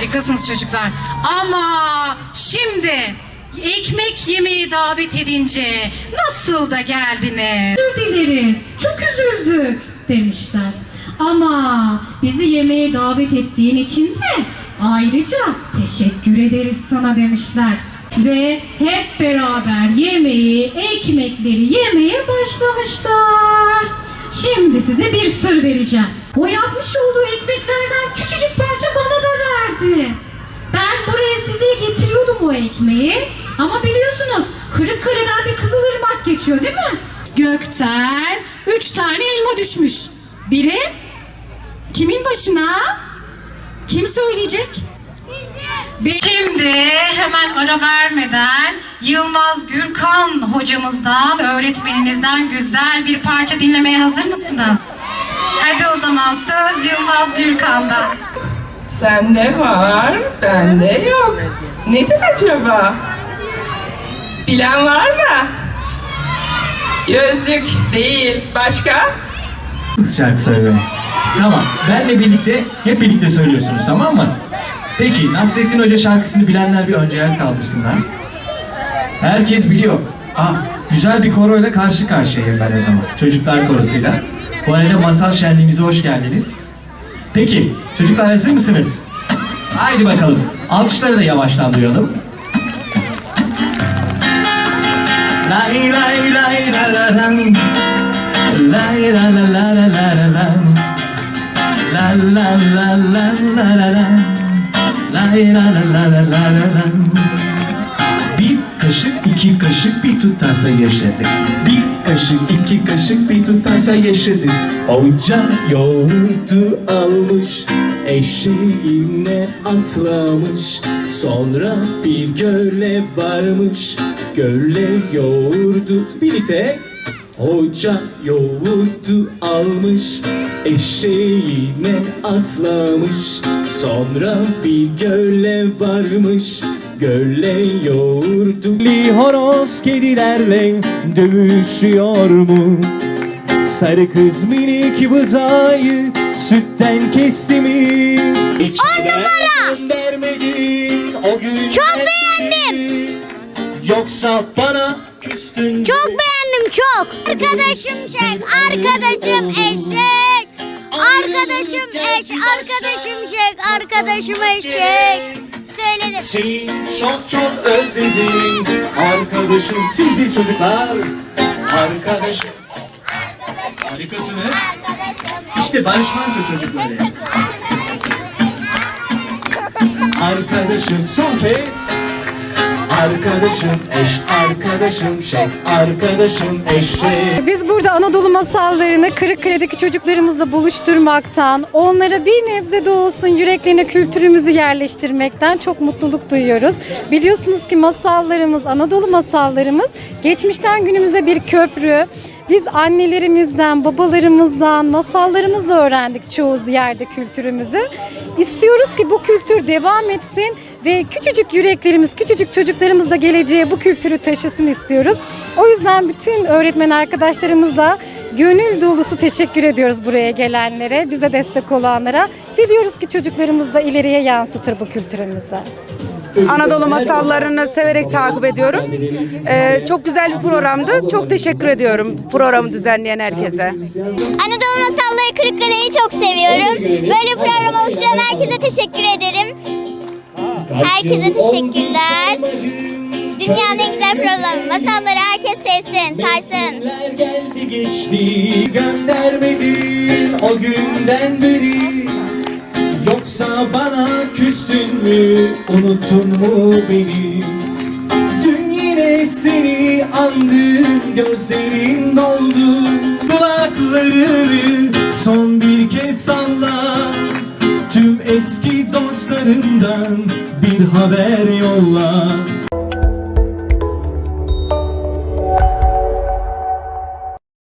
Harikasınız çocuklar. Ama şimdi ekmek yemeği davet edince nasıl da geldiniz? Özür dileriz. Çok üzüldük demişler. Ama bizi yemeğe davet ettiğin için de ayrıca teşekkür ederiz sana demişler. Ve hep beraber yemeği, ekmekleri yemeye başlamışlar. Şimdi size bir sır vereceğim. O yapmış olduğu ekmeklerden küçücük parça bana da verdi. Ben buraya size getiriyordum o ekmeği. Ama biliyorsunuz kırık kırıdan bir kızılırmak geçiyor değil mi? Gökten üç tane elma düşmüş. Biri kimin başına? Kim söyleyecek? Şimdi hemen ara vermeden Yılmaz Gürkan hocamızdan, öğretmeninizden güzel bir parça dinlemeye hazır mısınız? Hadi o zaman söz Yılmaz Gürkan'dan. Sende var, bende yok. Nedir acaba? Bilen var mı? Gözlük değil, başka? Kız şarkı söyleme. Tamam. Benle birlikte hep birlikte söylüyorsunuz tamam mı? Peki Nasrettin Hoca şarkısını bilenler bir önce el kaldırsınlar. Herkes biliyor. Ah, güzel bir koroyla karşı karşıyayım ben o zaman. Çocuklar korosuyla. Bu arada masal şenliğimize hoş geldiniz. Peki, çocuklar hazır mısınız? Haydi bakalım. Alkışları da yavaştan duyalım. Lay lay lay la la lam. Lay la la la la la la lam. La la la la la la la. Lay la la la la la la lam. Kaşık iki kaşık bir tutarsa yaşadık. Bir kaşık iki kaşık bir tutarsa yaşadık. Hoca yoğurdu almış, eşeğine atlamış. Sonra bir göle varmış, göle yoğurdu birlikte. Hoca yoğurdu almış, eşeğine atlamış. Sonra bir göle varmış, göle yoğurdu. Li horoz kedilerle dövüşüyor mu? Sarı kız minik bızayı sütten kesti mi? Hiç göndermedin o gün Çok beğendim. Yoksa bana küstün Çok beğendim çok. Arkadaşım şek, arkadaşım eşek. Arkadaşım eş, arkadaşım şek, arkadaşım eşek. Söyledim. Seni çok çok özledim. Arkadaşım sizi çocuklar. Arkadaşım Harikasınız. İşte Barış Manço çocukları Arkadaşım son kez Arkadaşım eş, arkadaşım şey, arkadaşım eşek Biz burada Anadolu masallarını Kırıkkale'deki çocuklarımızla buluşturmaktan, onlara bir nebze de olsun yüreklerine kültürümüzü yerleştirmekten çok mutluluk duyuyoruz. Biliyorsunuz ki masallarımız, Anadolu masallarımız geçmişten günümüze bir köprü. Biz annelerimizden, babalarımızdan, masallarımızla öğrendik çoğu yerde kültürümüzü. İstiyoruz ki bu kültür devam etsin ve küçücük yüreklerimiz, küçücük çocuklarımız da geleceğe bu kültürü taşısın istiyoruz. O yüzden bütün öğretmen arkadaşlarımızla gönül dolusu teşekkür ediyoruz buraya gelenlere, bize destek olanlara. Diliyoruz ki çocuklarımız da ileriye yansıtır bu kültürümüzü. Anadolu masallarını severek takip ediyorum. Ee, çok güzel bir programdı. Çok teşekkür ediyorum programı düzenleyen herkese. Anadolu Masalları Kırıkkale'yi çok seviyorum. Böyle program oluşturan herkese teşekkür ederim. Herkese teşekkürler. Dünyanın en güzel programı. Masalları herkes sevsin. Günler geldi geçti göndermedin o günden beri Yoksa bana küstün mü unuttun mu beni Dün yine seni andım gözlerin doldu Kulaklarını son bir kez salla Tüm eski dostlarından bir haber yolla